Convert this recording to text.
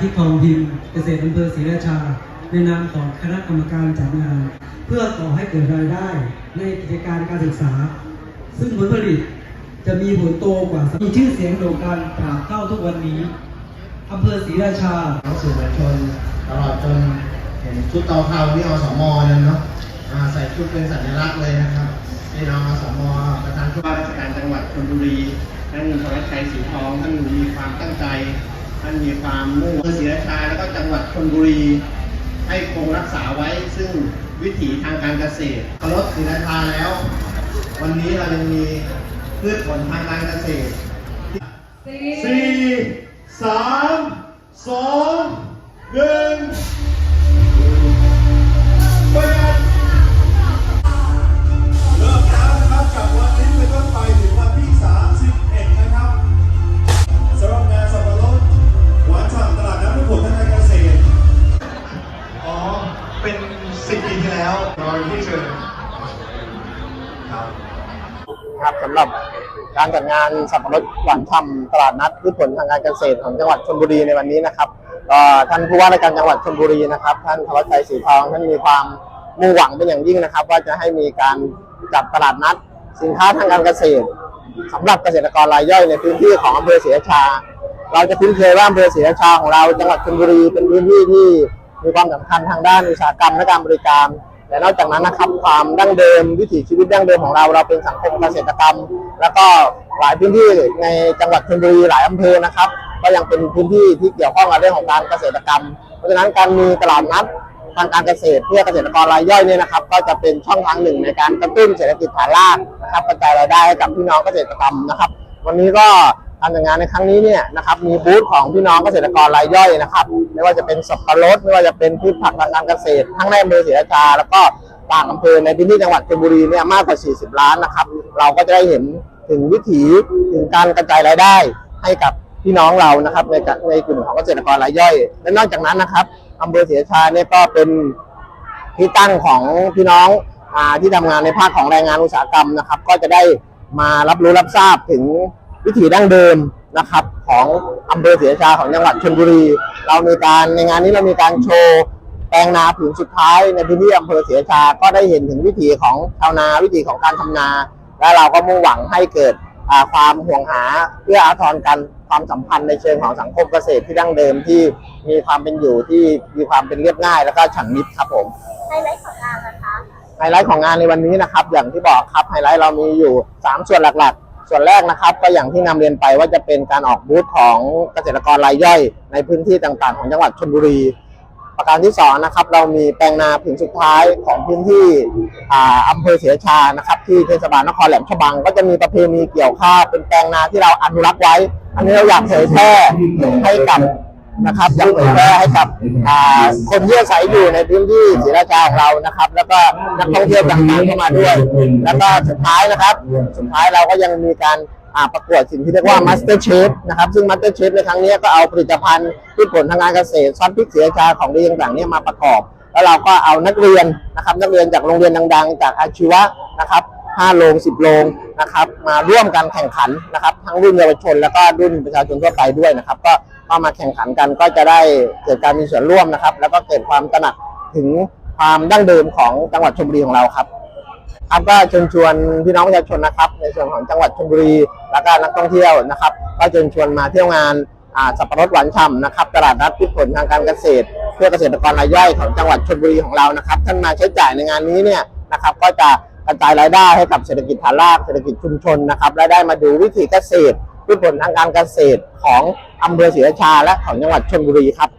ทิตย์ทองพิมพ์เกษตรอำเภอศรีราชา ในนามของคณะกรรมการจัดงาน เพื่อก่อให้เกิดรายได้ในกิจการการศึกษา ซึ่งผลผลิตจะมีผลโตกว่า มีชื่อเสียงโด่งดังตราบเท่าทุกวันนี้อำเภอศรีราชาทั้งสื่อมวลชนตลอดจนเห็นชุดเตาเผาที่อสมเนี่ยเนาะอ่าใส่ชุดเป็นสัญลักษณ์เลยนะครับพี่น้องอสมประธานผู้ว่าราชการจังหวัดชลบุรีท่านธวัชชัยสีทองท่านมีความตั้งใจ ท่านมีความมุ่งมั่นศรีราชาแล้วก็จังหวัดชลบุรี ให้คงรักษาไว้ซึ่งวิถีทางการเกษตรลดศรีราชาแล้ว วันนี้เรายังมีพืชผลทางการเกษตรสี่สามสองหนึ่ง ครับครับสำหรับการจัดงานสับปะรดหวานฉ่ำตลาดนัดพืชผลทางการเกษตรของจังหวัดชลบุรีในวันนี้นะครับท่านผู้ว่าราชการจังหวัดชลบุรีนะครับ ท่านธวัชชัยศรีทองท่านมีความมุ่งหวังเป็นอย่างยิ่งนะครับ ว่าจะให้มีการจัดตลาดนัด สินค้าทางการเกษตรสำหรับเกษตรกรรายย่อยในพื้นที่ของอำเภอศรีราชา เราจะคุ้นเคยว่าอำเภอศรีราชาของเราจังหวัดชลบุรีเป็นพื้นที่ที่มีความสำคัญทางด้านอุตสาหกรรมและการบริการ และนอกจากนั้นนะครับความดั้งเดิมวิถีชีวิตดั้งเดิมของเราเราเป็นสังคมเกษตรกรรม แล้วก็หลายพื้นที่ในจังหวัดชลบุรีหลายอำเภอนะครับ ก็ยังเป็นพื้นที่ที่เกี่ยวข้องกับเรื่องของการเกษตรกรรม เพราะฉะนั้นการมีตลาดนัดทางการเกษตรเพื่อเกษตรกรรายย่อยเนี่ยนะครับ ก็จะเป็นช่องทางหนึ่งในการกระตุ้นเศรษฐกิจฐานรากนะครับกระจายรายได้ให้กับพี่น้องเกษตรกรรมนะครับ วันนี้ก็ การจัดงานในครั้งนี้เนี่ยนะครับมีบูธของพี่น้องเกษตรกรรายย่อยนะครับ ไม่ว่าจะเป็นสับปะรดไม่ว่าจะเป็นพืชผักทางการเกษตร ทั้งในอำเภอศรีราชาแล้วก็ต่างอำเภอในพื้นที่จังหวัดชลบุรีเนี่ยมากกว่า 40 ล้านนะครับ เราก็จะได้เห็นถึงวิถีถึงการกระจายรายได้ให้กับพี่น้องเรานะครับในในกลุ่มของเกษตรกรรายย่อย และนอกจากนั้นนะครับอำเภอศรีราชาเนี่ยก็เป็นที่ตั้งของพี่น้องอาที่ทำงานในภาคของแรงงานอุตสาหกรรมนะครับ ก็จะได้มารับรู้รับทราบถึง วิถีดั้งเดิมนะครับ ของอำเภอศรีราชาของจังหวัดชลบุรี เรามีการในงานนี้เรามีการโชว์แปลงนาผืนสุดท้ายในพื้นที่อำเภอศรีราชาก็ได้เห็นถึงวิถีของชาวนาวิถีของการทำนา และเราก็มุ่งหวังให้เกิดอ่าความห่วงหาเพื่ออาทรกันความสัมพันธ์ในเชิงของสังคมเกษตรที่ดั้งเดิมที่มีความเป็นอยู่ที่มีความเป็นเรียบง่าย แล้วก็ฉันมิตรครับผมไฮไลท์ของงานนะคะไฮไลท์ของงานในวันนี้นะครับ อย่างที่บอกครับไฮไลท์เรามีอยู่ 3 ส่วนหลักๆ ส่วนแรกนะครับก็อย่างที่นำเรียนไปว่าจะเป็นการออกบูธของเกษตรกรรายย่อย ในพื้นที่ต่างๆ ของจังหวัดชลบุรี ประการที่สองนะครับเรามีแปลงนาผืนสุดท้ายของพื้นที่อำอำเภอเสียชานะครับที่เทศบาลนครแหลมฉบัง ก็จะมีประเพณีเกี่ยวข้าวเป็นแปลงนาที่เราอนุรักษ์ไว้ อันนี้เราอยากเผยแพร่ให้กับ นะครับอยากเผยแพร่ให้กับอ่าคนที่อาศัยอยู่ในพื้นที่ศรีราชาของเรานะครับ แล้วก็นักท่องเที่ยวต่างๆเข้ามาด้วย แล้วก็สุดท้ายนะครับ สุดท้ายเราก็ยังมีการอ่าประกวดสิ่งที่เรียกว่า Master Chef นะครับ ซึ่ง Master Chef ในครั้งนี้ก็เอาผลิตภัณฑ์พืชผลทางการเกษตรซอสพริกศรีราชาของดีต่างๆเนี่ยมาประกอบ แล้วเราก็เอานักเรียนนะครับ นักเรียนจากโรงเรียนดัง ๆ จากอาชีวะนะครับ5โรง 10 โรงนะครับ มาร่วมกันแข่งขันนะครับ ทั้งรุ่นเยาวชนแล้วก็รุ่นประชาชนทั่วไปด้วยนะครับ ก็ เข้ามาแข่งขันกันก็จะได้เกิดการมีส่วนร่วมนะครับ แล้วก็เกิดความตระหนักถึงความดั้งเดิมของจังหวัดชลบุรีของเราครับครับก็เชิญชวนพี่น้องประชาชนนะครับ ในส่วนของจังหวัดชลบุรี แล้วก็นักท่องเที่ยวนะครับ ก็เชิญชวนมาเที่ยวงานสับปะรดหวานฉ่ำนะครับตลาดนัดพืชผลทางการเกษตร เพื่อเกษตรกรรายย่อยของจังหวัดชลบุรีของเรานะครับ ท่านมาใช้จ่ายในงานนี้เนี่ยนะครับก็จะกระจายรายได้ให้กับเศรษฐกิจฐานรากเศรษฐกิจชุมชนนะครับและได้มาดูวิถีเกษตรพืชผลทางการเกษตรของ อำเภอศรีราชาและของจังหวัดชลบุรีครับ